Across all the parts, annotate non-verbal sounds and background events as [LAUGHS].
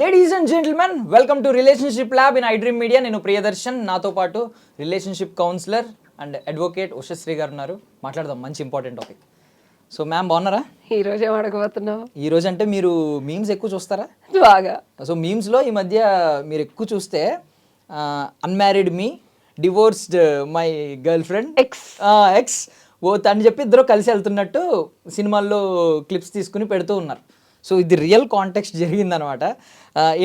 Ladies and gentlemen welcome to relationship lab in I dream media నేను ప్రియదర్శన్ నాతో పాటు relationship counsellor and advocate Ushasri గారు ఉన్నారు. మాట్లాడదాం మంచి ఇంపార్టెంట్ టాపిక్ సో మ్యామ్ బాగున్నారా? ఈ రోజు అడగబోతున్నావు ఈ రోజు అంటే మీరు మీమ్స్ ఎక్కువ చూస్తారా? బాగా. సో మీమ్స్లో ఈ మధ్య మీరు ఎక్కువ చూస్తే unmarried me divorced my girl friend ex ex ఓ తను చెప్పి ఇద్దరు కలిసి వెళ్తున్నట్టు సినిమాల్లో క్లిప్స్ తీసుకుని పెడుతూ ఉన్నారు. సో ఇది రియల్ కాంటెక్స్ట్ జరిగిందనమాట.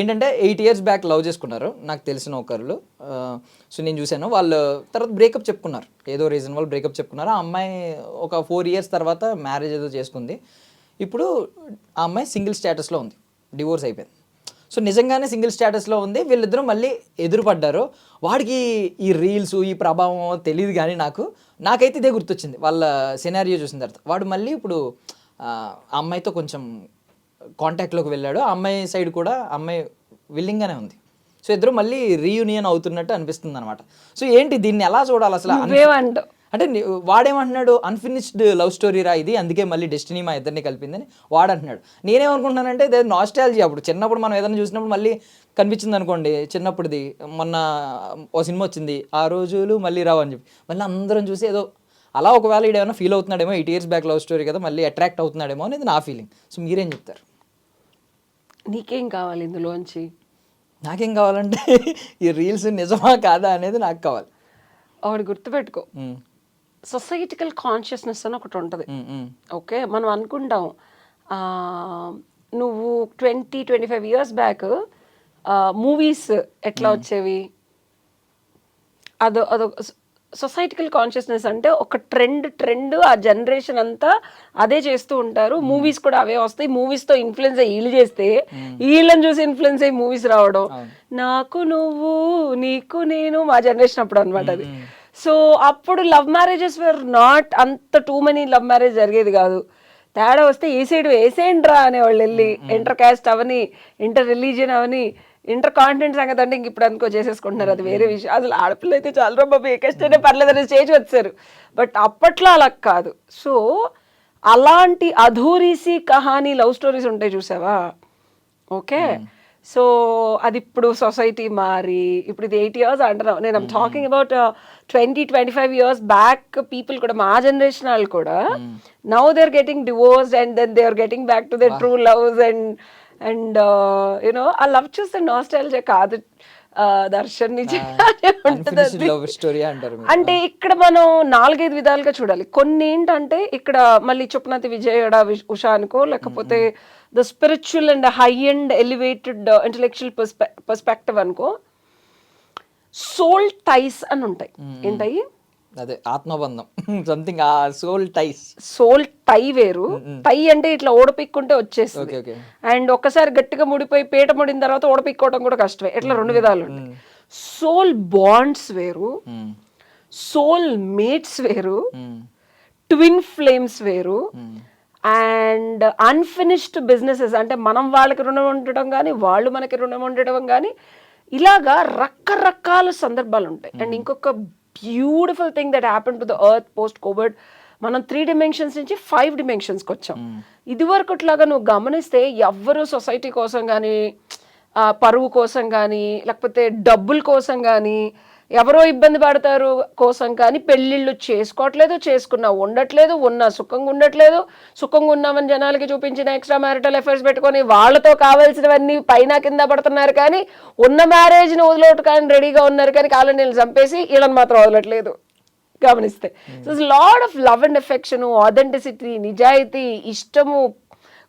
ఏంటంటే ఎయిట్ ఇయర్స్ బ్యాక్ లవ్ చేసుకున్నారు నాకు తెలిసిన ఒకరు సో నేను చూశాను వాళ్ళు తర్వాత బ్రేకప్ చెప్పుకున్నారు. ఏదో రీజన్ వాళ్ళు బ్రేకప్ చెప్పుకున్నారు. ఆ అమ్మాయి ఒక ఫోర్ ఇయర్స్ తర్వాత మ్యారేజ్ ఏదో చేసుకుంది. ఇప్పుడు ఆ అమ్మాయి సింగిల్ స్టేటస్లో ఉంది డివోర్స్ అయిపోయింది. సో నిజంగానే సింగిల్ స్టేటస్లో ఉంది వీళ్ళిద్దరూ మళ్ళీ ఎదురుపడ్డారు. వాడికి ఈ రీల్స్ ఈ ప్రభావం తెలియదు కానీ నాకు నాకైతే ఇదే గుర్తొచ్చింది. వాళ్ళ సినారియో చూసిన తర్వాత. వాడు మళ్ళీ ఇప్పుడు ఆ అమ్మాయితో కొంచెం కాంటాక్ట్లోకి వెళ్ళాడు. ఆ అమ్మాయి సైడ్ కూడా అమ్మాయి విల్లింగ్గానే ఉంది. సో ఇద్దరు మళ్ళీ రీయూనియన్ అవుతున్నట్టు అనిపిస్తుంది అనమాట సో ఏంటి దీన్ని ఎలా చూడాలి అసలు? అంటే వాడేమంటున్నాడు? అన్ఫినిష్డ్ లవ్ స్టోరీ రా ఇది అందుకే మళ్ళీ డెస్టినీ మా ఇద్దరిని కలిపిందని వాడు అంటున్నాడు నేనేమనుకుంటున్నానంటే ఇదే నాస్టాలజీ అప్పుడు. చిన్నప్పుడు మనం ఏదైనా చూసినప్పుడు మళ్ళీ కనిపించింది అనుకోండి చిన్నప్పుడుది మొన్న ఓ సినిమా వచ్చింది ఆ రోజులు మళ్ళీ రావు అని చెప్పి. మళ్ళీ అందరం చూసి ఏదో అలా ఒకవేళ ఈడేమైనా feel అవుతున్నాడేమో eight years back love story కదా మళ్ళీ అట్రాక్ట్ అవుతున్నాడేమో అనేది నా ఫీలింగ్ సో మీరేం చెప్తారు? నీకేం కావాలి ఇందులోంచి? నాకేం కావాలంటే ఈ రీల్స్ నిజమా కాదా అనేది నాకు కావాలి. ఒకటి గుర్తుపెట్టుకో. సొసైటికల్ కాన్షియస్నెస్ అని ఒకటి ఉంటుంది. ఓకే? మనం అనుకుంటాం నువ్వు twenty twenty five years back movies ఎట్లా వచ్చేవి? అదో అదొక సొసైటికల్ కాన్షియస్నెస్ అంటే ఒక ట్రెండ్ ట్రెండ్ ఆ జనరేషన్ అంతా అదే చేస్తూ ఉంటారు. మూవీస్ కూడా అవే వస్తాయి. మూవీస్తో ఇన్ఫ్లుయెన్స్ అయ్యి వీళ్ళు చేస్తే వీళ్ళని చూసి ఇన్ఫ్లుయెన్స్ అయ్యి మూవీస్ రావడం. నాకు నువ్వు నీకు నేను మా జనరేషన్ అప్పుడు అనమాట అది. సో అప్పుడు లవ్ మ్యారేజెస్ వేర్ నాట్ అంత టూ మనీ లవ్ మ్యారేజ్ జరిగేది కాదు. తేడా వస్తే ఏ సైడ్ వేసేయండ్రా అనేవాళ్ళు వెళ్ళి ఇంటర్ కాస్ట్ అవని ఇంటర్ రిలీజియన్ అవని ఇంటర్ కాంటెంట్ సంగతి అంటే ఇంక ఇప్పుడు అనుకో చేసేసుకుంటున్నారు. అది వేరే విషయం. అసలు ఆడపిల్ల అయితే చాలా బాబు ఏ పర్లేదు అనే స్టేజ్ వచ్చారు. బట్ అప్పట్లో అలా కాదు. సో అలాంటి అధూరిసి కహానీ లవ్ స్టోరీస్ ఉంటాయి చూసావా? ఓకే? సో అది ఇప్పుడు సొసైటీ మారి ఇప్పుడు ఇది ఎయిట్ ఇయర్స్ అంటున్నావు. నేను I'm talking about twenty twenty five years back people కూడా మా జనరేషన్ వాళ్ళు కూడా now they are getting divorce and then they are getting back to the true loves and and you know ఆ love చూస్తే nostalgia కాదు uh, Darshan story అంటారు అంటే ఇక్కడ మనం నాలుగైదు విధాలుగా చూడాలి. కొన్ని ఏంటంటే ఇక్కడ మళ్ళీ చుప్నతి విజయడ విష్- ఉషా అనుకో లేకపోతే the spiritual and high and elevated intellectual perspective అనుకో సోల్ టైస్ అని ఉంటాయి. ఏంటయి అదే ఆత్మబంధం. [LAUGHS] సంథింగ్ ఆ సోల్ టైస్ సోల్ టై వేరు. టై అంటే ఇట్లా ఓడపిక్కుంటే వచ్చేస్తుంది. అండ్ ఒక్కసారి గట్టిగా ముడిపోయి పీట ముడిన తర్వాత ఓడపిక్కోవడం కూడా కష్టమే. ఇట్లా రెండు విధాలు ఉంటాయి. సోల్ బాండ్స్ వేరు. సోల్ మేట్స్ వేరు. ట్విన్ ఫ్లేమ్స్ వేరు. అండ్ అన్ఫినిష్డ్ బిజినెసెస్ అంటే మనం వాళ్ళకి రుణం ఉండటం కానీ వాళ్ళు మనకి రుణం ఉండటం కానీ ఇలాగా రకరకాల సందర్భాలు ఉంటాయి. అండ్ ఇంకొక beautiful thing that happen to the earth post covid మనం త్రీ డిమెన్షన్స్ నుంచి ఫైవ్ డిమెన్షన్స్కి వచ్చాం. ఇదివరకుట్లాగా నువ్వు గమనిస్తే ఎవ్వరు సొసైటీ కోసం కానీ పరువు కోసం కానీ లేకపోతే డబ్బుల కోసం కానీ ఎవరో ఇబ్బంది పడతారు కోసం కానీ పెళ్ళిళ్ళు చేసుకోవట్లేదు చేసుకున్నా ఉండట్లేదు ఉన్న సుఖంగా ఉండట్లేదు. సుఖంగా ఉన్నామని జనాలకి చూపించిన ఎక్స్ట్రా మ్యారిటల్ ఎఫైర్స్ పెట్టుకొని వాళ్ళతో కావాల్సినవన్నీ పైన కింద పడుతున్నారు కానీ ఉన్న మ్యారేజ్ని వదిలేటు కానీ రెడీగా ఉన్నారు కానీ కాలం నీళ్ళు చంపేసి వీళ్ళని మాత్రం వదలట్లేదు. గమనిస్తే. So lot of love and affection authenticity నిజాయితీ ఇష్టము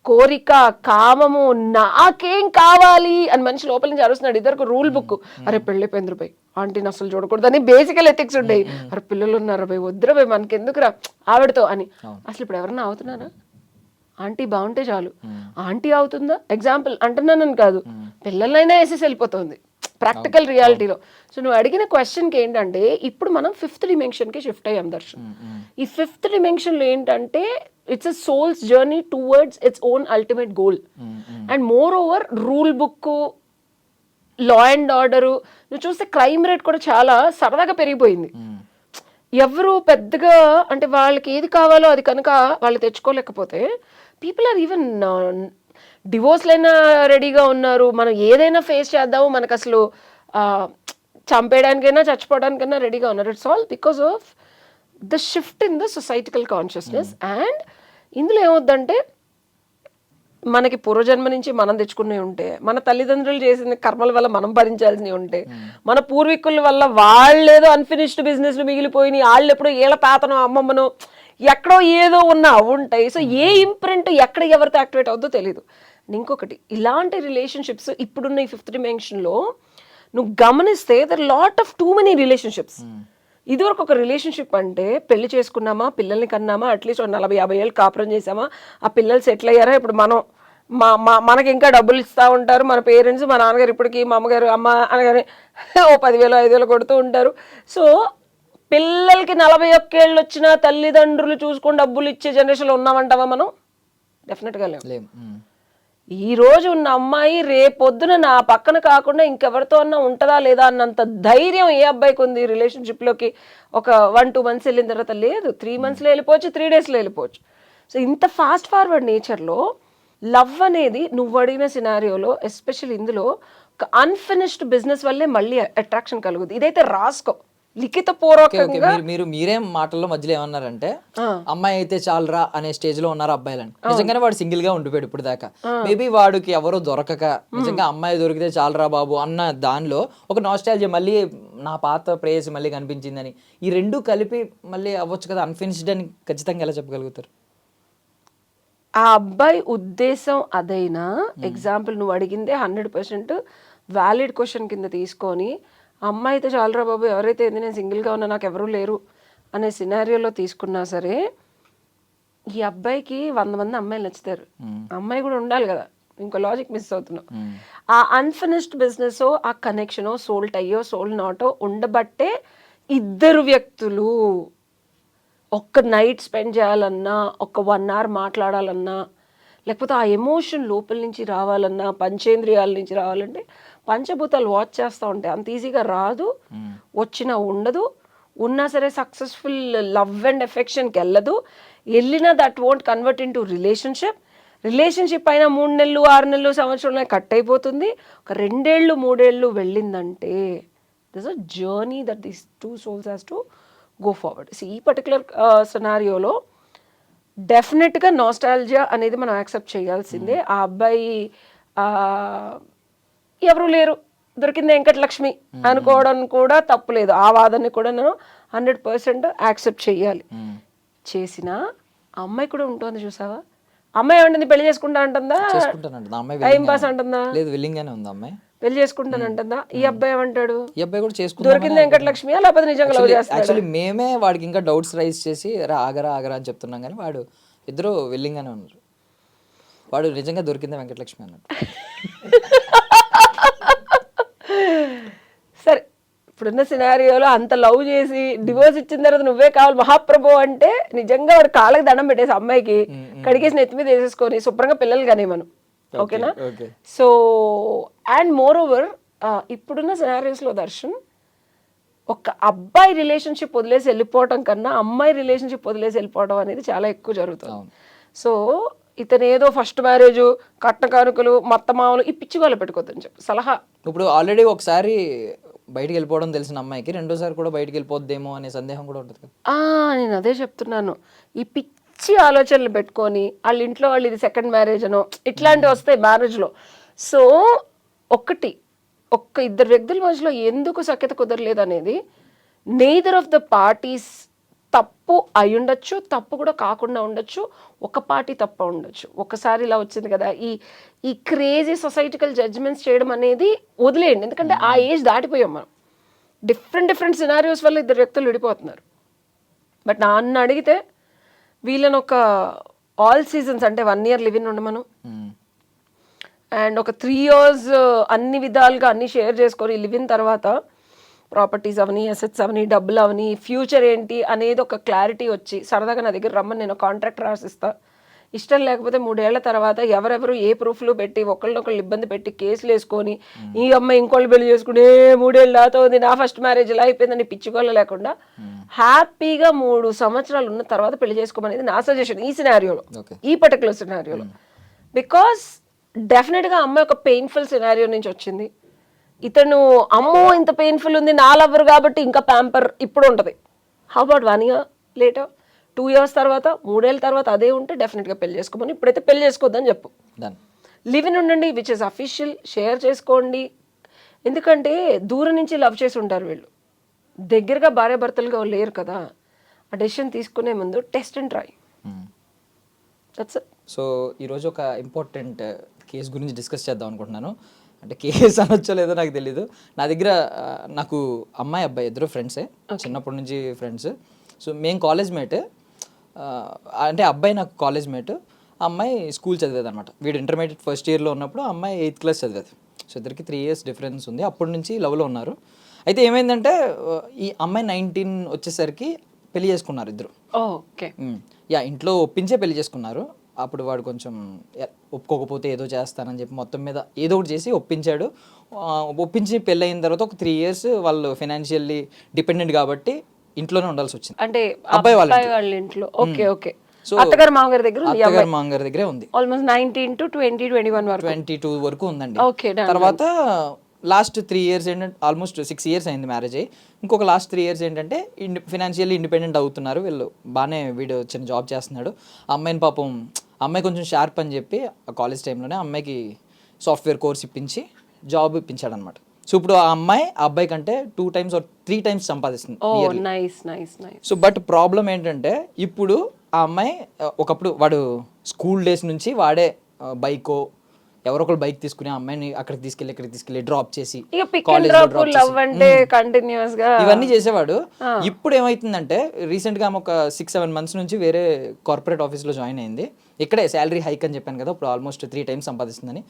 కోరిక కామము నాకేం కావాలి అని మనిషి లోపల నుంచి అరుస్తున్నాడు. ఇద్దరు రూల్ బుక్. అరే పెళ్ళైపోయింది రూపాయి. ఆంటీని అసలు చూడకూడదు. అని బేసికల్ ఎథిక్స్ ఉండేవి. అరే పిల్లలు ఉన్నారు భయ్ వద్దురా భయ్ మనకి ఎందుకురా ఆవిడతో అని. అసలు ఇప్పుడు ఎవరన్నా అవుతున్నారా? ఆంటీ బాగుంటే చాలు. ఆంటీ అవుతుందా? ఎగ్జాంపుల్ అంటున్నానని కాదు. పిల్లలైనా వేసేసి వెళ్ళిపోతుంది. ప్రాక్టికల్ రియాలిటీలో సో నువ్వు అడిగిన క్వశ్చన్కి ఏంటంటే ఇప్పుడు మనం ఫిఫ్త్ డిమెన్షన్కి షిఫ్ట్ అయ్యాం దర్శన్. ఈ ఫిఫ్త్ డిమెన్షన్లో ఏంటంటే it's a souls journey towards its own ultimate goal and moreover rule book law and order నువ్వు చూస్తే క్రైమ్ రేట్ కూడా చాలా సరదాగా పెరిగిపోయింది. ఎవరు పెద్దగా అంటే వాళ్ళకి ఏది కావాలో అది కనుక వాళ్ళు తెచ్చుకోలేకపోతే పీపుల్ ఆర్ ఈవెన్ డివోర్స్లైనా రెడీగా ఉన్నారు. మనం ఏదైనా ఫేస్ చేద్దాము మనకు అసలు ఆ, చంపేయడానికైనా చచ్చిపోవడానికైనా రెడీగా ఉన్నారు. It's all because of the shift in the societical consciousness and ఇందులో ఏమవుద్దంటే మనకి పూర్వజన్మ నుంచి మనం తెచ్చుకునే ఉంటే మన తల్లిదండ్రులు చేసిన కర్మల వల్ల మనం భరించాల్సినవి ఉంటే మన పూర్వీకుల వల్ల వాళ్ళేదో అన్ఫినిష్డ్ బిజినెస్లు మిగిలిపోయినాయి వాళ్ళు ఎప్పుడో ఏళ్ళ తాతనో అమ్మమ్మనో ఎక్కడో ఏదో ఉన్నా ఉంటాయి. సో ఏ ఇంప్రింట్ ఎక్కడ ఎవరితో యాక్టివేట్ అవుద్దో తెలియదు ఇంకొకటి ఇలాంటి రిలేషన్షిప్స్ ఇప్పుడున్న ఈ ఫిఫ్త్ డిమెన్షన్లో నువ్వు గమనిస్తే there lot of too many relationships ఇదివరకు ఒక రిలేషన్షిప్ అంటే పెళ్ళి చేసుకున్నామా పిల్లల్ని కన్నామా అట్లీస్ట్ ఒక నలభై యాభై ఏళ్ళు కాపురం చేసామా ఆ పిల్లలు సెటిల్ అయ్యారా? ఇప్పుడు మనం మా మా మనకి ఇంకా డబ్బులు ఇస్తూ ఉంటారు. మన పేరెంట్స్ మా నాన్నగారు ఇప్పటికి మా అమ్మగారు అమ్మ అనగానే ఓ పదివేలు ఐదు వేలు కొడుతూ ఉంటారు. సో పిల్లలకి నలభై ఒక్కేళ్ళు వచ్చిన తల్లిదండ్రులు చూసుకొని డబ్బులు ఇచ్చే జనరేషన్లో ఉన్నామంటావా మనం? డెఫినెట్గా లేవు. ఈ రోజు ఉన్న అమ్మాయి రేపొద్దున నా పక్కన కాకుండా ఇంకెవరితో అన్నా ఉంటుందా లేదా అన్నంత ధైర్యం ఏ అబ్బాయికి ఉంది రిలేషన్షిప్లోకి ఒక వన్ టూ మంత్స్ వెళ్ళిన తర్వాత లేదు. త్రీ మంత్స్లో వెళ్ళిపోవచ్చు త్రీ డేస్లో వెళ్ళిపోవచ్చు. సో ఇంత ఫాస్ట్ ఫార్వర్డ్ నేచర్లో లవ్ అనేది నువ్వు అడిగిన సినారియోలో ఎస్పెషల్ ఇందులో ఒక అన్ఫినిష్డ్ బిజినెస్ వల్లే మళ్ళీ అట్రాక్షన్ కలుగుతుంది ఇదైతే రాసుకో. లిఖిత పూర్వకంగా మీరు మీరు మీరేం మాటల్లో మధ్యలో ఏమన్నారంటే అమ్మాయి అయితే చాలరా అనే స్టేజ్లో ఉన్నారు అబ్బాయిలని. నిజంగానే వాడు సింగిల్గా ఉండిపోయాడు ఇప్పుడు దాకా. మేబీ వాడికి ఎవరో దొరకక నిజంగా అమ్మాయి దొరికితే చాలరా బాబు అన్న దానిలో ఒక నాస్టాలజీ మళ్ళీ నా పాత ప్రేయసి మళ్ళీ కనిపించిందని. ఈ రెండు కలిపి మళ్ళీ అవ్వచ్చు కదా అన్ఫినిష్డ్ అని ఖచ్చితంగా ఎలా చెప్పగలుగుతారు? ఆ అబ్బాయి ఉద్దేశం అదైనా ఎగ్జాంపుల్ నువ్వు అడిగిందే హండ్రెడ్ పర్సెంట్ వ్యాలిడ్ క్వశ్చన్ కింద తీసుకొని అమ్మాయి అయితే చాలరా బాబు ఎవరైతే ఏంది నేను సింగిల్గా ఉన్నా నాకు ఎవరూ లేరు అనే సినారియోలో తీసుకున్నా సరే ఈ అబ్బాయికి వంద మంది అమ్మాయిలు నచ్చుతారు. అమ్మాయి కూడా ఉండాలి కదా. ఇంకో లాజిక్ మిస్ అవుతున్నావు ఆ అన్ఫినిష్డ్ బిజినెస్ ఆ కనెక్షనో సోల్ టయ్యో సోల్ నాటో ఉండబట్టే ఇద్దరు వ్యక్తులు ఒక్క నైట్ స్పెండ్ చేయాలన్నా ఒక వన్ అవర్ మాట్లాడాలన్నా లేకపోతే ఆ ఎమోషన్ లోపల నుంచి రావాలన్నా పంచేంద్రియాల నుంచి రావాలంటే పంచభూతాలు వాచ్ చేస్తూ ఉంటాయి. అంత ఈజీగా రాదు వచ్చినా ఉండదు. ఉన్నా సరే సక్సెస్ఫుల్ లవ్ అండ్ ఎఫెక్షన్కి వెళ్ళదు. వెళ్ళినా that won't convert into relationship relationship అయినా మూడు నెలలు ఆరు నెలలు సంవత్సరంలో కట్ అయిపోతుంది. ఒక రెండేళ్ళు మూడేళ్ళు వెళ్ళిందంటే this a journey that this two souls has to go forward ఈ పర్టికులర్ సినారియోలో డెఫినెట్గా నాస్టాలజియా అనేది మనం యాక్సెప్ట్ చేయాల్సిందే. ఆ అబ్బాయి ఎవరు లేరు. దొరికింది వెంకటలక్ష్మి అనుకోవడం కూడా తప్పులేదు ఆ వాదనని కూడా నేను హండ్రెడ్ పర్సెంట్ యాక్సెప్ట్ చేయాలి. చేసిన అమ్మాయి కూడా ఉంటుంది చూసావా? అమ్మాయి ఏమంటుంది? పెళ్ళి చేసుకుంటా అంటుందా? టైం పాస్ అంటుందా? లేదు విల్లింగ్ గానే ఉంది అమ్మాయి. పెళ్ళి చేసుకుంటానంటుందా ఈ అబ్బాయి ఏమంటాడు? ఈ అబ్బాయి కూడా చేసుకుందాం దొరికింది వెంకటలక్ష్మి లేకపోతే నిజంగా లవ్ యాక్చువల్లీ మేమే వాడికి ఇంకా డౌట్స్ రైజ్ చేసి రా ఆగరా ఆగరా అని చెప్తున్నాం కానీ వాడు ఇద్దరు willing గానే ఉన్నారు. వాడు నిజంగా దొరికిందే వెంకటలక్ష్మి అన్నట్టు. సరే ఇప్పుడున్న సినారియోలో అంత లవ్ చేసి డివోర్స్ ఇచ్చిన తర్వాత నువ్వే కావాలి. మహాప్రభు అంటే నిజంగా వాడు కాళ్ళకి దండం పెట్టేసి అమ్మాయికి కడిగేసి నెత్తి మీద వేసేసుకొని శుభ్రంగా పిల్లలు కానీ మనం ఓకేనా okay so and more over ఇప్పుడున్న సినారియోస్లో దర్శన్ ఒక అబ్బాయి రిలేషన్షిప్ వదిలేసి వెళ్ళిపోవటం కన్నా అమ్మాయి రిలేషన్షిప్ వదిలేసి వెళ్ళిపోవడం అనేది చాలా ఎక్కువ జరుగుతుంది. సో ఇతను ఏదో ఫస్ట్ మ్యారేజ్ కట్న కానుకలు మత్త మామలు ఈ పిచ్చి వాళ్ళు పెట్టుకోవద్దని చెప్పి సలహా. ఇప్పుడు ఆల్రెడీ ఒకసారి బయటికి వెళ్ళిపోవడం తెలిసిన అమ్మాయికి రెండోసారి కూడా బయటికి వెళ్ళిపోద్దేమో అనే సందేహం కూడా ఉంటుంది కదా. ఆ, నేను అదే చెప్తున్నాను. ఈ పిచ్చి ఆలోచనలు పెట్టుకొని వాళ్ళ ఇంట్లో వాళ్ళు ఇది సెకండ్ మ్యారేజ్ అనో ఇట్లాంటివి వస్తాయి మ్యారేజ్లో సో ఒక్కటి ఒక్క ఇద్దరు వ్యక్తుల మధ్యలో ఎందుకు సఖ్యత కుదరలేదు అనేది నెయిదర్ ఆఫ్ ద పార్టీస్ తప్పు అయి ఉండొచ్చు తప్పు కూడా కాకుండా ఉండొచ్చు ఒక పార్టీ తప్ప ఉండొచ్చు. ఒకసారి ఇలా వచ్చింది కదా ఈ ఈ క్రేజీ సొసైటికల్ జడ్జ్మెంట్స్ చేయడం అనేది వదిలేయండి. ఎందుకంటే ఆ ఏజ్ దాటిపోయాం మనం. డిఫరెంట్ డిఫరెంట్ సినారియోస్ వల్ల ఇద్దరు వ్యక్తులు విడిపోతున్నారు. బట్ నన్ను అడిగితే వీళ్ళని ఒక ఆల్ సీజన్స్ అంటే వన్ ఇయర్ లివిన్ ఉండమను మ్మ్. అండ్ ఒక త్రీ ఇయర్స్ అన్ని విధాలుగా అన్ని షేర్ చేసుకొని లివిన్ తర్వాత ప్రాపర్టీస్ అవని అసెట్స్ అవని డబ్బులు అవని ఫ్యూచర్ ఏంటి అనేది ఒక క్లారిటీ వచ్చి సరదాగా నా దగ్గర రమ్మని నేను కాంట్రాక్ట్ రాసిస్తా ఇష్టం లేకపోతే మూడేళ్ళ తర్వాత ఎవరెవరు ఏ ప్రూఫ్లు పెట్టి ఒకళ్ళనొకళ్ళు ఇబ్బంది పెట్టి కేసులు వేసుకొని ఈ అమ్మాయి ఇంకోళ్ళు పెళ్ళి చేసుకుని "ఏ, మూడేళ్ళు నాతో ఉంది నా ఫస్ట్ మ్యారేజ్ ఇలా అయిపోయిందని పిచ్చుకోళ్ళ లేకుండా హ్యాపీగా మూడు సంవత్సరాలు ఉన్న తర్వాత పెళ్ళి చేసుకోమనేది నా సజెషన్ ఈ సినారియోలో ఈ పర్టికులర్ సినారియోలో బికాస్ డెఫినెట్గా అమ్మాయి ఒక పెయిన్ఫుల్ సినారియో నుంచి వచ్చింది. ఇతను అమ్మో ఇంత పెయిన్ఫుల్ ఉంది నా లవ్వర్ కాబట్టి ఇంకా ప్యాంపర్ ఇప్పుడు ఉంటుంది. How about one year later two years తర్వాత మూడేళ్ళ తర్వాత అదే ఉంటే డెఫినెట్గా పెళ్ళి చేసుకోమని ఇప్పుడైతే పెళ్ళి చేసుకోవద్దని చెప్పు. లివ్ ఇన్ ఉండండి విచ్ ఇస్ అఫీషియల్ షేర్ చేసుకోండి. ఎందుకంటే దూరం నుంచి లవ్ చేసి ఉంటారు వీళ్ళు. దగ్గరగా భార్యాభర్తలుగా లేరు కదా. ఆ డెసిషన్ తీసుకునే ముందు test and try that's so ఈరోజు ఒక ఇంపార్టెంట్ కేసు గురించి డిస్కస్ చేద్దాం అనుకుంటున్నాను. అంటే కేసు అనొచ్చో లేదో నాకు తెలీదు. నా దగ్గర నాకు అమ్మాయి అబ్బాయి ఇద్దరు ఫ్రెండ్సే చిన్నప్పటి నుంచి ఫ్రెండ్స్ సో మేము కాలేజ్ మేట్ అంటే అబ్బాయి నాకు కాలేజ్ మేట్ అమ్మాయి స్కూల్ చదివేది అనమాట వీడు ఇంటర్మీడియట్ ఫస్ట్ ఇయర్లో ఉన్నప్పుడు అమ్మాయి ఎయిత్ క్లాస్ చదివేది. సో ఇద్దరికి త్రీ ఇయర్స్ డిఫరెన్స్ ఉంది. అప్పటి నుంచి లవ్లో ఉన్నారు. అయితే ఏమైందంటే ఈ అమ్మాయి నైన్టీన్ వచ్చేసరికి పెళ్ళి చేసుకున్నారు ఇద్దరు. ఓకే. యా ఇంట్లో ఒప్పించే పెళ్ళి చేసుకున్నారు. అప్పుడు వాడు కొంచెం ఒప్పుకోకపోతే ఏదో చేస్తానని చెప్పి మొత్తం మీద ఏదో ఒకటి చేసి ఒప్పించాడు. ఒప్పించి పెళ్ళి అయిన తర్వాత ఒక త్రీ ఇయర్స్ వాళ్ళు ఫైనాన్షియల్లీ డిపెండెంట్ కాబట్టి ఇంట్లోనే ఉండాల్సి వచ్చింది. అంటే అబ్బాయి వాళ్ళ ఇంట్లో. Okay okay. So, అత్తగారు మామగారి దగ్గర అత్తగారు మామగారి దగ్గరే ఉంది. Almost nineteen to twenty twenty one వరకు. ట్వంటీ టూ వరకు ఉందండి. ఓకే. తర్వాత లాస్ట్ త్రీ ఇయర్స్ ఏంటంటే ఆల్మోస్ట్ సిక్స్ ఇయర్స్ అయింది మ్యారేజ్ అయ్యి. ఇంకొక లాస్ట్ త్రీ ఇయర్స్ ఏంటంటే ఇండి ఫినాన్షియల్లీ ఇండిపెండెంట్ అవుతున్నారు. వీళ్ళు బాగానే వీడు చిన్న జాబ్ చేస్తున్నాడు. అమ్మాయిని పాపం అమ్మాయి కొంచెం షార్ప్ అని చెప్పి కాలేజ్ టైంలోనే అమ్మాయికి సాఫ్ట్వేర్ కోర్స్ ఇప్పించి జాబ్ ఇప్పించాడు అనమాట సో ఇప్పుడు ఆ అమ్మాయి ఆ అబ్బాయి కంటే టూ టైమ్స్ త్రీ టైమ్స్ సంపాదిస్తుంది సో బట్ ప్రాబ్లం ఏంటంటే ఇప్పుడు ఆ అమ్మాయి ఒకప్పుడు వాడు స్కూల్ డేస్ నుంచి వాడే బైకో ఎవరో ఒకరు బైక్ తీసుకుని ఆ అమ్మాయిని అక్కడికి తీసుకెళ్ళి ఇక్కడికి తీసుకెళ్ళి డ్రాప్ చేసి. లవ్ అంటే కంటిన్యూస్గా ఇవన్నీ చేసేవాడు. ఇప్పుడు ఏమైతుందంటే రీసెంట్గా ఆమె ఒక సిక్స్ సెవెన్ మంత్స్ నుంచి వేరే కార్పొరేట్ ఆఫీస్లో జాయిన్ అయింది. ఇక్కడే శాలరీ హైక్ అని చెప్పాను కదా ఇప్పుడు ఆల్మోస్ట్ త్రీ టైమ్స్ సంపాదిస్తుందని.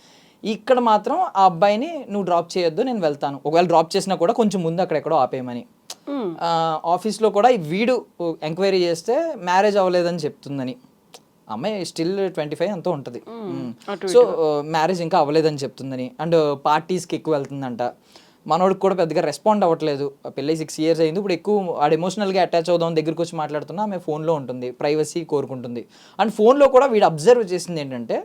ఇక్కడ మాత్రం ఆ అబ్బాయిని నువ్వు డ్రాప్ చేయొద్దు నేను వెళ్తాను. ఒకవేళ డ్రాప్ చేసినా కూడా కొంచెం ముందు అక్కడెక్కడో ఆపేయమని. ఆఫీస్లో కూడా ఈ వీడు ఎంక్వైరీ చేస్తే మ్యారేజ్ అవ్వలేదని చెప్తుందని. అమ్మాయి స్టిల్ ట్వంటీ ఫైవ్ ఎంతో ఉంటుంది. సో మ్యారేజ్ ఇంకా అవ్వలేదని చెప్తుందని. అండ్ పార్టీస్కి ఎక్కువ వెళ్తుందంట. మనోడికి కూడా పెద్దగా రెస్పాండ్ అవ్వట్లేదు. పెళ్ళి సిక్స్ ఇయర్స్ అయింది. ఇప్పుడు ఎక్కువ ఆడు ఎమోషనల్గా అటాచ్ అవుదాం దగ్గరికి వచ్చి మాట్లాడుతున్నా ఆమె ఫోన్లో ఉంటుంది. ప్రైవసీ కోరుకుంటుంది. అండ్ ఫోన్లో కూడా వీడు అబ్జర్వ్ చేసింది ఏంటంటే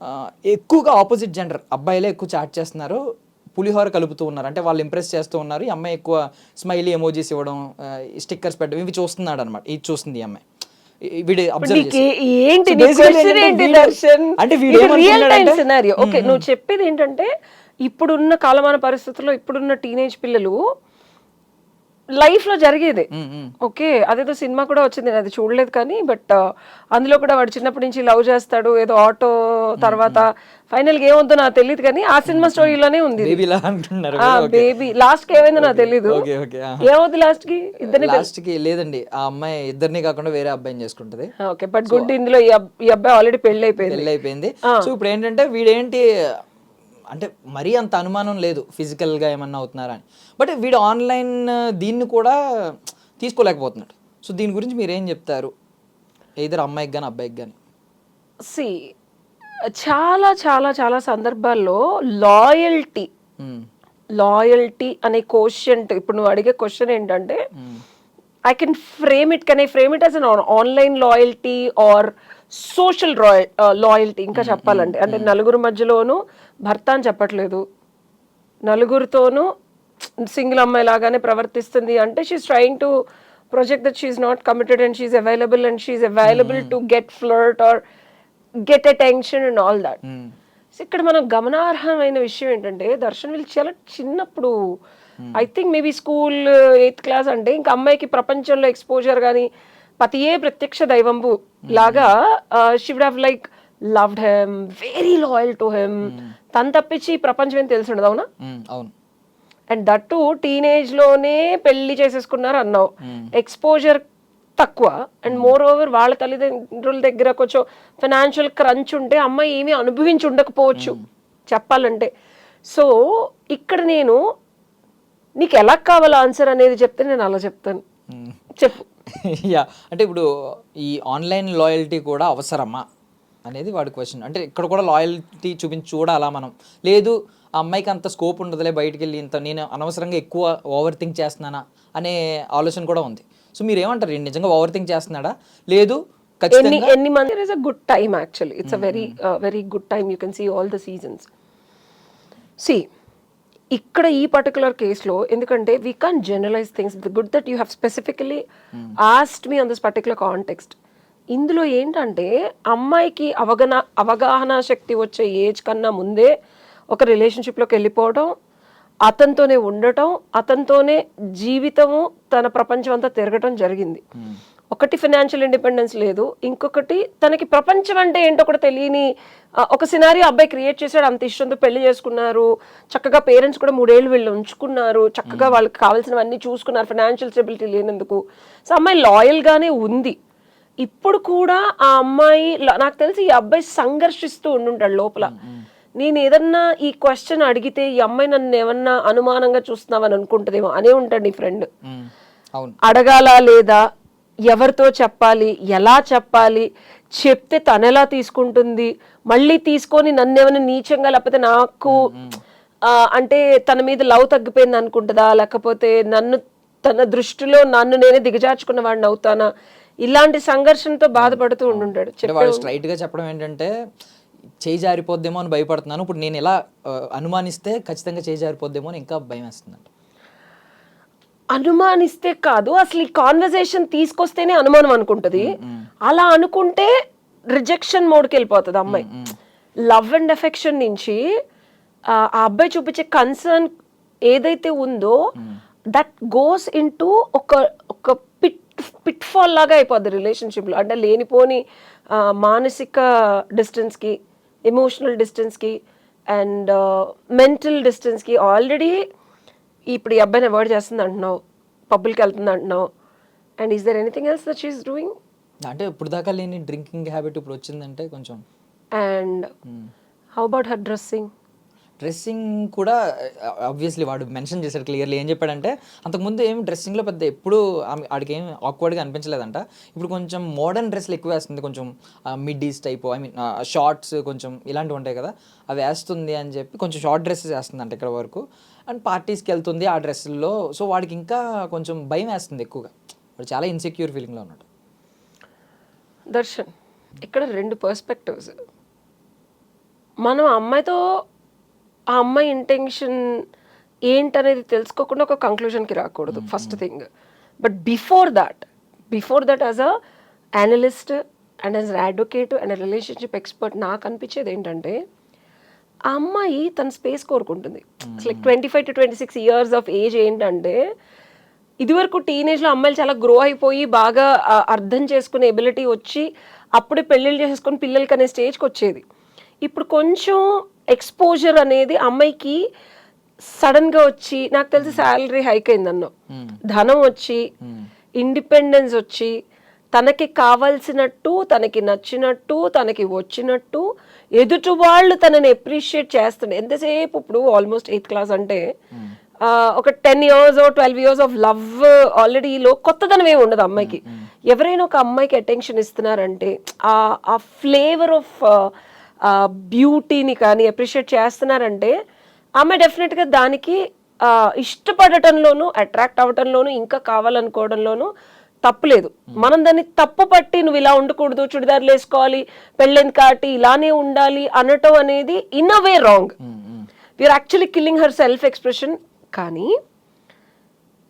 ఆ, ఎక్కువగా ఆపోజిట్ జెండర్ అబ్బాయిలే ఎక్కువ చాట్ చేస్తున్నారు. పులిహోర కలుపుతూ ఉన్నారు. అంటే వాళ్ళు ఇంప్రెస్ చేస్తూ ఉన్నారు. ఈ అమ్మాయి ఎక్కువ స్మైలీ ఎమోజీస్ ఇవ్వడం స్టిక్కర్స్ పెట్టడం ఇవి చూస్తున్నాడు అనమాట ఇది చూస్తుంది ఈ అమ్మాయి. వీడు అబ్జర్వ్ ఏంటి దర్శన్? అంటే రియల్ టైం సినారియో ఓకే నువ్వు చెప్పేది ఏంటంటే ఇప్పుడున్న కాలమాన పరిస్థితుల్లో ఇప్పుడున్న టీనేజ్ పిల్లలు లైఫ్లో జరిగేదే. ఓకే అదేదో సినిమా కూడా వచ్చింది నేను అది చూడలేదు కానీ బట్ అందులో కూడా వాడు చిన్నప్పటి నుంచి లవ్ చేస్తాడు ఏదో ఆటో తర్వాత ఫైనల్గా ఏమవుతుందో నాకు తెలియదు కానీ ఆ సినిమా స్టోరీలోనే ఉంది బేబీ లాస్ట్కి ఏమైందో నాకు ఓకే ఏమవుతుంది లాస్ట్కి? ఇద్దరిని లాస్ట్కి లేదండి ఆ అమ్మాయి ఇద్దరిని కాకుండా వేరే అబ్బాయిని చేసుకుంటది. ఓకే బట్ గుడ్ ఇందులో ఈ అబ్- ఈ అబ్బాయి ఆల్రెడీ పెళ్ళి అయిపోయింది పెళ్ళి అయిపోయింది సో ఇప్పుడు ఏంటంటే వీడేంటి అంటే మరీ అంత అనుమానం లేదు physical గా ఏమన్నా అవుతున్నారా అని. బట్ వీడు ఆన్లైన్ దీన్ని కూడా తీసుకోలేకపోతున్నాడు. సో దీని గురించి మీరు ఏం చెప్తారు? ఇద్దరు అమ్మాయికి కానీ అబ్బాయికి కానీ సి చాలా చాలా చాలా సందర్భాల్లో లాయల్టీ లాయల్టీ అనే క్వశ్చన్ ఇప్పుడు నువ్వు అడిగే క్వశ్చన్ ఏంటంటే I can frame it can I frame it as an online loyalty or social loyalty ఇంకా చెప్పాలంటే అంటే నలుగురు మధ్యలోనూ భర్త అని చెప్పట్లేదు. నలుగురితోనూ సింగిల్ అమ్మాయి లాగానే ప్రవర్తిస్తుంది అంటే she's trying to project that she's not committed and she's available and she's available to get flirt or get attention and all that ఇక్కడ మనం గమనార్హమైన విషయం ఏంటంటే దర్శన్ వీళ్ళు చాలా చిన్నప్పుడు I think maybe school eighth class అంటే ఇంకా అమ్మాయికి ప్రపంచంలో ఎక్స్పోజర్ కానీ పతియే ప్రత్యక్ష దైవంబు లాగా she would have like loved him very loyal to him తను తప్పించి ప్రపంచం ఏం తెలిసి ఉండదు అవునా. అవును అండ్ దట్టు టీనేజ్లోనే పెళ్ళి చేసేసుకున్నారు అన్నావు. ఎక్స్పోజర్ తక్కువ. అండ్ మోర్ ఓవర్ వాళ్ళ తల్లిదండ్రుల దగ్గర కొంచెం ఫైనాన్షియల్ క్రంచ్ ఉంటే అమ్మాయి ఏమీ అనుభవించి ఉండకపోవచ్చు చెప్పాలంటే. సో ఇక్కడ నేను నీకు ఎలా కావాలో ఆన్సర్ అనేది చెప్తే నేను అలా చెప్తాను. చెప్పు. [LAUGHS] యా అంటే ఇప్పుడు ఈ ఆన్లైన్ లాయల్టీ కూడా అవసరమా అనేది వాడి క్వశ్చన్ అంటే ఇక్కడ కూడా లాయల్టీ చూపించి చూడాలా మనం? లేదు ఆ అమ్మాయికి అంత స్కోప్ ఉండదులే బయటికి వెళ్ళి ఇంత నేను అనవసరంగా ఎక్కువ ఓవర్ థింక్ చేస్తున్నానా అనే ఆలోచన కూడా ఉంది. సో మీరు ఏమంటారు నిజంగా ఓవర్ థింక్ చేస్తున్నాడా? లేదు ఎన్ని ఎన్ని మంది is a good time actually it's a very very good time you can see all the seasons C ఇక్కడ ఈ పర్టికులర్ కేసులో ఎందుకంటే we can generalise things the good that you have specifically asked me on this particular context ఇందులో ఏంటంటే అమ్మాయికి అవగాహన అవగాహన శక్తి వచ్చే ఏజ్ కన్నా ముందే ఒక రిలేషన్షిప్లోకి వెళ్ళిపోవడం అతనితోనే ఉండటం అతనితోనే జీవితము తన ప్రపంచం అంతా తిరగటం జరిగింది. ఒకటి ఫినాన్షియల్ ఇండిపెండెన్స్ లేదు ఇంకొకటి తనకి ప్రపంచం అంటే ఏంటో కూడా తెలియని ఒక సినారీ అబ్బాయి క్రియేట్ చేశాడు అంత ఇష్టంతో పెళ్ళి చేసుకున్నారు చక్కగా పేరెంట్స్ కూడా మూడేళ్ళు వీళ్ళు ఉంచుకున్నారు చక్కగా వాళ్ళకి కావాల్సినవన్నీ చూసుకున్నారు ఫినాన్షియల్ స్టెబిలిటీ లేనందుకు. సో అమ్మాయి లాయల్ గానే ఉంది. ఇప్పుడు కూడా ఆ అమ్మాయి నాకు తెలిసి ఈ అబ్బాయి సంఘర్షిస్తూ ఉండుంటాడు లోపల. నేను ఏదన్నా ఈ క్వశ్చన్ అడిగితే ఈ అమ్మాయి నన్ను ఏమన్నా అనుమానంగా చూస్తున్నావని అనుకుంటుందేమో అనే ఉంటాడు నీ ఫ్రెండ్ అడగాలా లేదా? ఎవరితో చెప్పాలి? ఎలా చెప్పాలి? చెప్తే తను ఎలా తీసుకుంటుంది? మళ్ళీ తీసుకొని నన్ను ఏమైనా నీచంగా లేకపోతే నాకు అంటే తన మీద లవ్ తగ్గిపోయింది అనుకుంటుందా? లేకపోతే నన్ను తన దృష్టిలో నన్ను నేనే దిగజార్చుకున్న వాడిని అవుతానా? ఇలాంటి సంఘర్షణతో బాధపడుతూ ఉండుంటాడు. స్ట్రైట్గా చెప్పడం ఏంటంటే చేయి జారిపోద్దేమో అని భయపడుతున్నాను. ఇప్పుడు నేను ఎలా అనుమానిస్తే ఖచ్చితంగా చేయి జారిపోద్దేమో అని ఇంకా భయం వేస్తుందంట అనుమానిస్తే కాదు. అసలు ఈ కాన్వర్జేషన్ తీసుకొస్తేనే అనుమానం అనుకుంటది. అలా అనుకుంటే రిజెక్షన్ మోడ్కి వెళ్ళిపోతుంది అమ్మాయి. లవ్ అండ్ ఎఫెక్షన్ నుంచి ఆ అబ్బాయి చూపించే కన్సర్న్ ఏదైతే ఉందో దట్ గోస్ ఇన్ ఒక ఒక పిట్ పిట్ ఫాల్ లాగా అయిపోద్ది రిలేషన్షిప్లో అంటే లేనిపోని మానసిక డిస్టెన్స్కి ఎమోషనల్ డిస్టెన్స్కి అండ్ మెంటల్ డిస్టెన్స్కి ఆల్రెడీ ఇప్పుడు ఈ అబ్బాయిని అవాయిడ్ చేస్తుంది అంటున్నావు పబ్బులకి వెళ్తుంది అంటున్నావు. And is there anything else that she's doing అంటే ఇప్పుడు దాకా లేని డ్రింకింగ్ హ్యాబిట్ ఇప్పుడు వచ్చిందంటే కొంచెం. And how about her dressing dressing కూడా ఆబ్వియస్లీ వాడు మెన్షన్ చేశాడు క్లియర్లీ. ఏం చెప్పాడంటే అంతకుముందు ఏం డ్రెస్సింగ్లో పెద్ద ఎప్పుడు ఆడికి ఏం ఆక్వర్డ్గా అనిపించలేదంట. ఇప్పుడు కొంచెం మోడర్న్ డ్రెస్లు ఎక్కువ వేస్తుంది. కొంచెం middies type I mean shorts కొంచెం ఇలాంటివి ఉంటాయి కదా అవి వేస్తుంది అని చెప్పి కొంచెం షార్ట్ డ్రెస్సెస్ వేస్తుందంట ఇక్కడ వరకు. అండ్ పార్టీస్కి వెళ్తుంది ఆ డ్రెస్సుల్లో. సో వాడికి ఇంకా కొంచెం భయం వేస్తుంది ఎక్కువగా. వాడు చాలా ఇన్సెక్యూర్ ఫీలింగ్లో ఉన్నాడు. దర్శన్ ఇక్కడ రెండు పర్స్పెక్టివ్స్ మనం అమ్మాయితో ఆ అమ్మాయి ఇంటెన్షన్ ఏంటనేది తెలుసుకోకుండా ఒక కంక్లూజన్కి రాకూడదు first thing but before that before that as a analyst and as advocate and relationship expert నాకు అనిపించేది ఏంటంటే ఆ అమ్మాయి తన స్పేస్ కోరుకుంటుంది. Like twenty five to twenty six years of age ఏంటంటే ఇదివరకు టీనేజ్లో అమ్మాయిలు చాలా గ్రో అయిపోయి బాగా అర్థం చేసుకునే ఎబిలిటీ వచ్చి అప్పుడే పెళ్ళిళ్ళు చేసుకొని పిల్లలకి అనే స్టేజ్కి వచ్చేది. ఇప్పుడు కొంచెం ఎక్స్పోజర్ అనేది అమ్మాయికి సడన్గా వచ్చి నాకు తెలిసి శాలరీ హైక్ అయిందన్నో ధనం వచ్చి ఇండిపెండెన్స్ వచ్చి తనకి కావాల్సినట్టు తనకి నచ్చినట్టు తనకి వచ్చినట్టు ఎదుటి వాళ్ళు తనని ఎప్రిషియేట్ చేస్తుండే. ఎంతసేపు ఇప్పుడు ఆల్మోస్ట్ ఎయిత్ క్లాస్ అంటే ఆ, ఒక ten years twelve years of love ఆల్రెడీలో కొత్తదనం ఏమి ఉండదు అమ్మాయికి. ఎవరైనా ఒక అమ్మాయికి అటెన్షన్ ఇస్తున్నారంటే ఆ ఆ ఫ్లేవర్ ఆఫ్ బ్యూటీని కానీ అప్రిషియేట్ చేస్తున్నారంటే ఆమె డెఫినెట్గా దానికి ఇష్టపడటంలోనూ అట్రాక్ట్ అవ్వటంలోనూ ఇంకా కావాలనుకోవడంలోనూ తప్పులేదు. మనం దాన్ని తప్పు పట్టి నువ్వు ఇలా ఉండకూడదు చుడిదార్లు వేసుకోవాలి పెళ్ళైన కాటి ఇలానే ఉండాలి అనటం అనేది in a way wrong we're actually killing her self expression కానీ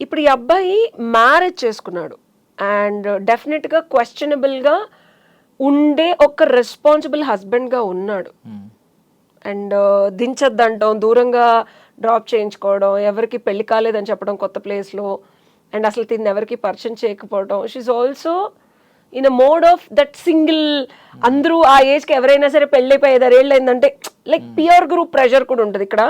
ఇప్పుడు ఈ అబ్బాయి మ్యారేజ్ చేసుకున్నాడు. అండ్ డెఫినెట్గా క్వశ్చనబుల్గా ఉండే ఒక రెస్పాన్సిబుల్ హస్బెండ్గా ఉన్నాడు. అండ్ దించొద్దంటాం దూరంగా డ్రాప్ చేయించుకోవడం ఎవరికి పెళ్ళి కాలేదని చెప్పడం కొత్త ప్లేస్లో అండ్ అసలు తిని ఎవరికి పరిచయం చేయకపోవడం. She's also in a mode of that single అందరూ ఆ ఏజ్కి ఎవరైనా సరే పెళ్ళైపోయి ఐదారేళ్ళు అయిందంటే లైక్ పియర్ గ్రూప్ ప్రెషర్ కూడా ఉంటుంది. ఇక్కడ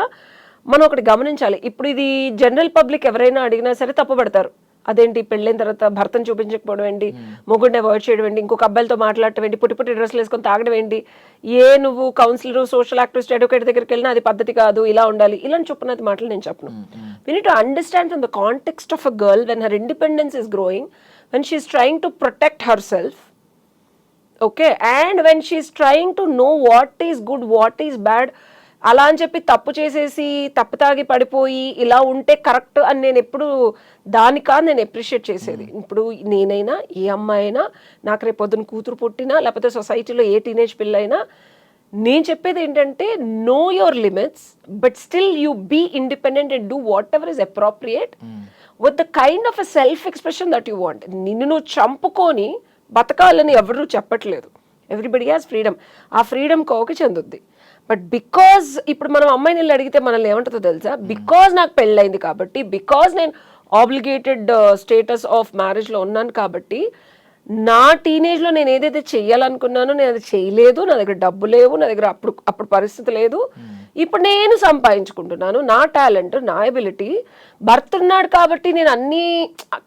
మనం ఒకటి గమనించాలి. ఇప్పుడు ఇది జనరల్ పబ్లిక్ ఎవరైనా అడిగినా సరే తప్పు పడతారు. అదేంటి పెళ్ళైన తర్వాత భర్తను చూపించకపోవడం ఏంటి? మొగుడిని అవాయిడ్ చేయడం ఏంటి? ఇంకొక అబ్బాయిలతో మాట్లాడటం ఏంటి? పుట్టి పుట్టి డ్రెస్సులు వేసుకొని తాగడం ఏంటి? ఏ నువ్వు కౌన్సిలర్ సోషల్ యాక్టివిస్ట్ అడ్వకేట్ దగ్గరికి వెళ్ళినా అది పద్ధతి కాదు ఇలా ఉండాలి. ఇలాంటి చొప్పునది మాటలు నేను చెప్పను. We need to understand from the context of a girl when her independence is growing when she's trying to protect her self okay? And when she's trying to know what is good what is bad అలా అని చెప్పి తప్పు చేసేసి తప్పు తాగి పడిపోయి ఇలా ఉంటే కరెక్ట్ అని నేను ఎప్పుడు దాని కాదు నేను అప్రిషియేట్ చేసేది. ఇప్పుడు నేనైనా ఏ అమ్మాయి అయినా నాకు రేపు పొద్దున కూతురు పుట్టినా లేకపోతే సొసైటీలో ఏ టీనేజ్ పిల్ల అయినా నేను చెప్పేది ఏంటంటే know your limits but still you be independent and do whatever is appropriate with the kind of a self expression that you want నిన్ను నువ్వు చంపుకొని బతకాలని ఎవరు చెప్పట్లేదు. ఎవ్రీబడి హ్యాస్ ఫ్రీడమ్ ఆ ఫ్రీడమ్ కోకి చెందుద్ది. బట్ బికాజ్ ఇప్పుడు మనం అమ్మాయిని వెళ్ళి అడిగితే మనల్ని ఏమంటుందో తెలుసా? బికాజ్ నాకు పెళ్ళైంది కాబట్టి బికాజ్ నేను ఆబ్లిగేటెడ్ స్టేటస్ ఆఫ్ మ్యారేజ్లో ఉన్నాను కాబట్టి నా టీనేజ్లో నేను ఏదైతే చెయ్యాలనుకున్నానో నేను అది చేయలేదు. నా దగ్గర డబ్బు లేవు నా దగ్గర అప్పుడు అప్పుడు పరిస్థితి లేదు. ఇప్పుడు నేను సంపాదించుకుంటున్నాను నా టాలెంట్ నా ఎబిలిటీ భర్త ఉన్నాడు కాబట్టి నేను అన్నీ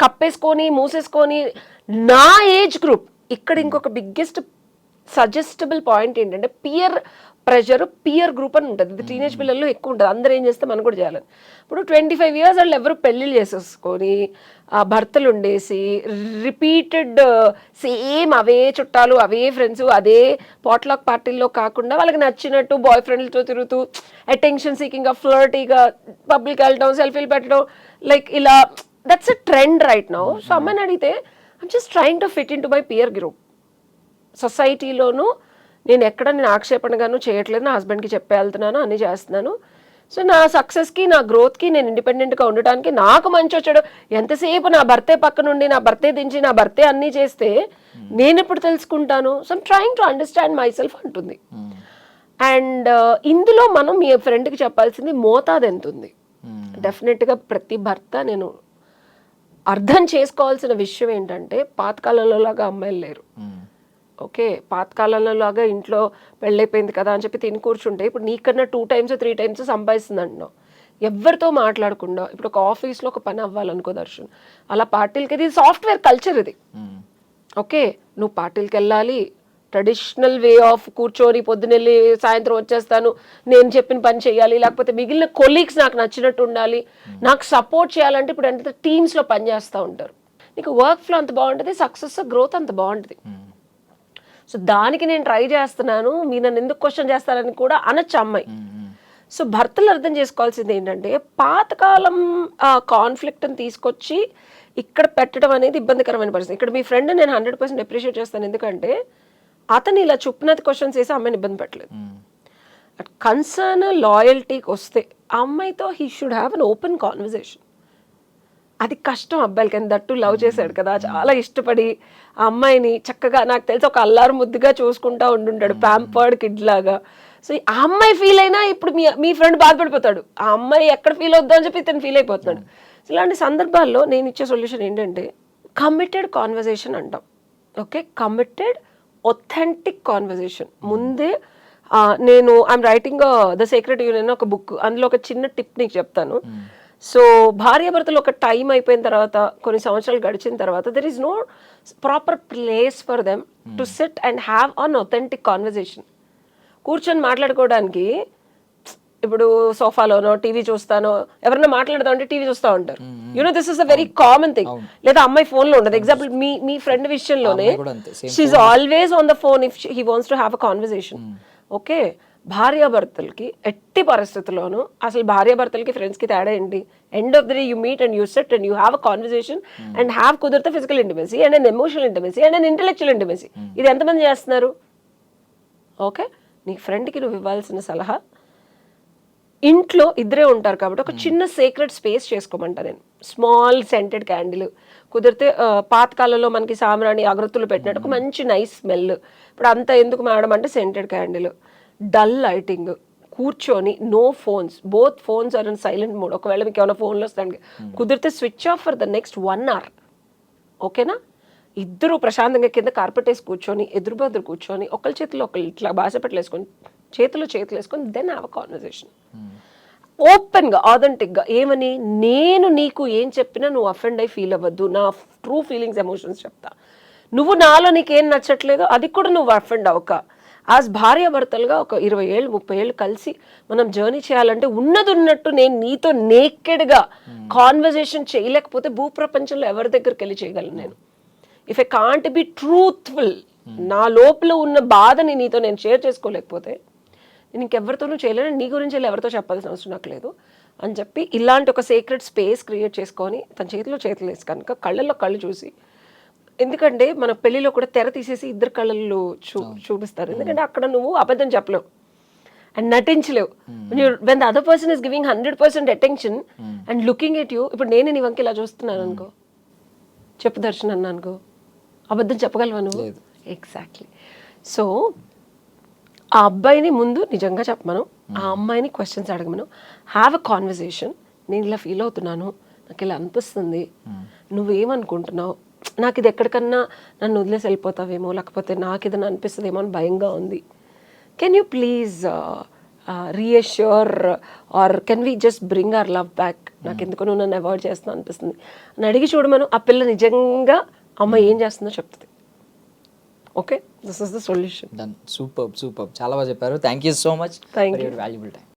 కప్పేసుకొని మూసేసుకొని నా ఏజ్ గ్రూప్ ఇక్కడ ఇంకొక బిగ్గెస్ట్ సజెస్టబుల్ పాయింట్ ఏంటంటే పియర్ ప్రెషర్ పియర్ గ్రూప్ అని ఉంటుంది. ఇది టీనేజ్ పిల్లల్లో ఎక్కువ ఉంటుంది. అందరూ ఏం చేస్తే మనం కూడా చేయాలని ఇప్పుడు ట్వంటీ ఫైవ్ ఇయర్స్ వాళ్ళు ఎవరు పెళ్ళిళ్ళు చేసేసుకొని ఆ భర్తలు ఉండేసి రిపీటెడ్ సేమ్ అవే చుట్టాలు అవే ఫ్రెండ్స్ అదే పాట్లాక్ పార్టీల్లో కాకుండా వాళ్ళకి నచ్చినట్టు బాయ్ ఫ్రెండ్లతో తిరుగుతూ అటెన్షన్ సీకింగ్ ఫ్లర్టీగా పబ్లిక్ వెళ్ళడం సెల్ఫీలు పెట్టడం లైక్ ఇలా that's a trend right now so అమ్మాయిని అడిగితే I'm just trying to fit into my peer group సొసైటీలోనూ నేను ఎక్కడ నేను ఆక్షేపణగాను చేయట్లేదు నా హస్బెండ్కి చెప్పే వెళ్తున్నాను అన్నీ చేస్తున్నాను. సో నా సక్సెస్కి నా గ్రోత్కి నేను ఇండిపెండెంట్గా ఉండటానికి నాకు మంచి వచ్చాడు. ఎంతసేపు నా భర్తే పక్క నుండి నా భర్తే దించి నా భర్తే అన్నీ చేస్తే నేను ఎప్పుడు తెలుసుకుంటాను? So trying to understand myself అంటుంది. అండ్ ఇందులో మనం మీ ఫ్రెండ్కి చెప్పాల్సింది మోతాదు ఎంత ఉంది డెఫినెట్గా ప్రతి భర్త నేను అర్థం చేసుకోవాల్సిన విషయం ఏంటంటే పాతకాలంలో లాగా అమ్మాయిలు లేరు. ఓకే పాతకాలంలో లాగా ఇంట్లో పెళ్ళైపోయింది కదా అని చెప్పి తిని కూర్చుంటే ఇప్పుడు నీకన్నా టూ టైమ్స్ త్రీ టైమ్స్ సంపాదిస్తుంది అంటున్నావు ఎవరితో మాట్లాడకుండా ఇప్పుడు ఒక ఆఫీస్లో ఒక పని అవ్వాలనుకో దర్శన్ అలా పార్టీలకి ఇది సాఫ్ట్వేర్ కల్చర్ ఇది. ఓకే నువ్వు పార్టీలకి వెళ్ళాలి ట్రెడిషనల్ వే ఆఫ్ కూర్చొని పొద్దునెళ్ళి సాయంత్రం వచ్చేస్తాను నేను చెప్పిన పని చేయాలి లేకపోతే మిగిలిన కొలీగ్స్ నాకు నచ్చినట్టు ఉండాలి నాకు సపోర్ట్ చేయాలంటే ఇప్పుడు అంటే టీమ్స్లో పని చేస్తూ ఉంటారు. నీకు వర్క్ ఫ్లో అంత బాగుంటుంది సక్సెస్ గ్రోత్ అంత బాగుంటుంది. సో దానికి నేను ట్రై చేస్తున్నాను. మీరు నన్ను ఎందుకు క్వశ్చన్ చేస్తారని కూడా అనొచ్చు అమ్మాయి. సో భర్తలు అర్థం చేసుకోవాల్సింది ఏంటంటే పాతకాలం కాన్ఫ్లిక్ట్ని తీసుకొచ్చి ఇక్కడ పెట్టడం అనేది ఇబ్బందికరమైన పరిస్థితి. ఇక్కడ మీ ఫ్రెండ్ నేను హండ్రెడ్ పర్సెంట్ అప్రిషియేట్ చేస్తాను. ఎందుకంటే అతను ఇలా చుప్పినది క్వశ్చన్స్ వేసి అమ్మాయిని ఇబ్బంది పెట్టలేదు. కన్సర్న్ లాయల్టీకి వస్తే అమ్మాయితో he should have an open conversation అది కష్టం అబ్బాయిలకి. అని దట్టు లవ్ చేశాడు కదా. చాలా ఇష్టపడి ఆ అమ్మాయిని చక్కగా నాకు తెలిసి ఒక అల్లారు ముద్దుగా చూసుకుంటా ఉండుంటాడు. ప్యాంపర్డ్ కిడ్ లాగా. సో ఆ అమ్మాయి ఫీల్ అయినా ఇప్పుడు మీ మీ ఫ్రెండ్ బాధపడిపోతాడు. ఆ అమ్మాయి ఎక్కడ ఫీల్ అవుద్దా అని చెప్పి ఇతను ఫీల్ అయిపోతున్నాడు. ఇలాంటి సందర్భాల్లో నేను ఇచ్చే సొల్యూషన్ ఏంటంటే కమిటెడ్ కాన్వర్జేషన్ అంటాం. ఓకే? కమిటెడ్ ఒథెంటిక్ కాన్వర్జేషన్ ముందే నేను I'm writing the secret union ఒక బుక్ అందులో ఒక చిన్న టిప్ నీకు చెప్తాను. సో భార్యాభర్తలు ఒక టైం అయిపోయిన తర్వాత కొన్ని సంవత్సరాలు గడిచిన తర్వాత there is no proper place for them to sit and have an authentic conversation కూర్చొని మాట్లాడుకోవడానికి ఇప్పుడు సోఫాలోనో టీవీ చూస్తానో ఎవరైనా మాట్లాడదాం అంటే టీవీ చూస్తూ ఉంటారు. You know this is a very common thing లేదా అమ్మాయి phone లో ఉండదు ఎగ్జాంపుల్ మీ మీ ఫ్రెండ్ విషయంలోనే she always on the phone if he wants to have a conversation okay భార్యాభర్తలకి ఎట్టి పరిస్థితుల్లోనూ అసలు భార్యాభర్తలకి ఫ్రెండ్స్కి తేడా ఏంటి? End of the day you meet and you sit and you have a conversation and have కుదిరితే physical intimacy and an emotional intimacy and an intellectual intimacy ఇది ఎంతమంది చేస్తున్నారు? ఓకే నీ ఫ్రెండ్కి నువ్వు ఇవ్వాల్సిన సలహా ఇంట్లో ఇద్దరే ఉంటారు కాబట్టి ఒక చిన్న సీక్రెట్ స్పేస్ చేసుకోమంటా నేను. స్మాల్ సెంటెడ్ క్యాండిల్ కుదిరితే పాతకాలంలో మనకి సాంబ్రాణి అగరత్తులు పెట్టినట్టు మంచి నైస్ స్మెల్. ఇప్పుడు అంత ఎందుకు మేడం అంటే సెంటెడ్ క్యాండిల్. డల్ లైటింగ్ కూర్చొని no phones. Both phones are in silent mode. ఒకవేళ మీకు ఏమైనా ఫోన్లో వస్తాను కుదిరితే switch off for the next one hour. ఓకేనా? ఇద్దరు ప్రశాంతంగా కింద కార్పెట్ వేసి కూర్చొని ఎదురు బెదురు కూర్చొని ఒకరి చేతిలో ఒకరు ఇట్లా బాసపెట్లు వేసుకొని చేతిలో చేతులు వేసుకొని దెన్ హ్యావ్ అ కాన్వర్జేషన్ ఓపెన్గా ఆథెంటిక్గా ఏమని? నేను నీకు ఏం చెప్పినా నువ్వు అఫెండ్ అయి ఫీల్ అవ్వద్దు. నా ట్రూ ఫీలింగ్స్ ఎమోషన్స్ చెప్తా. నువ్వు నాలో నీకేం నచ్చట్లేదో అది కూడా నువ్వు అఫెండ్ అవ్వక. యాజ్ భార్యాభర్తలుగా ఒక ఇరవై ఏళ్ళు ముప్పై ఏళ్ళు కలిసి మనం జర్నీ చేయాలంటే ఉన్నది ఉన్నట్టు నేను నీతో నేకెడ్గా కాన్వర్జేషన్ చేయలేకపోతే భూప్రపంచంలో ఎవరి దగ్గరికి వెళ్ళి చేయగలను నేను? If I can't be truthful నా లోపల ఉన్న బాధని నీతో నేను షేర్ చేసుకోలేకపోతే నేను ఇంకెవరితోనూ చేయలేను నీ గురించి వెళ్ళి ఎవరితో చెప్పాల్సిన అవసరం నాకు లేదు అని చెప్పి ఇలాంటి ఒక సీక్రెట్ స్పేస్ క్రియేట్ చేసుకొని తన చేతిలో చేతులు వేసి కనుక కళ్ళల్లో కళ్ళు చూసి ఎందుకంటే మన పెళ్ళిలో కూడా తెర తీసేసి ఇద్దరు కళ్ళల్లో చూ చూపిస్తారు. ఎందుకంటే అక్కడ నువ్వు అబద్ధం చెప్పలేవు and నటించలేవు. When the other person is giving hundred percent attention and looking at you ఇప్పుడు నేను నీ వంక ఇలా చూస్తున్నాను అనుకో. చెప్పు దర్శన్ అన్న అనుకో. అబద్ధం చెప్పగలవా నువ్వు? ఎగ్జాక్ట్లీ సో ఆ అబ్బాయిని ముందు నిజంగా చెప్పమను ఆ అమ్మాయిని క్వశ్చన్స్ అడగమను. హ్యావ్ అ కాన్వర్జేషన్ నేను ఇలా ఫీల్ అవుతున్నాను. నాకు ఇలా అనిపిస్తుంది. నువ్వేమనుకుంటున్నావు? నాకు ఇది ఎక్కడికన్నా నన్ను వదిలేసి వెళ్ళిపోతావేమో లేకపోతే నాకు ఏదైనా అనిపిస్తుందేమో అని భయంగా ఉంది. Can you please reassure or can we just bring our love back నాకు ఎందుకు నువ్వు నన్ను అవాయిడ్ చేస్తున్నా అనిపిస్తుంది. అని అడిగి చూడమను. ఆ పిల్ల నిజంగా అమ్మ ఏం చేస్తుందో చెప్తుంది. Okay this is the solution done super super చాలా బాగా చెప్పారు. Thank you so much for your valuable time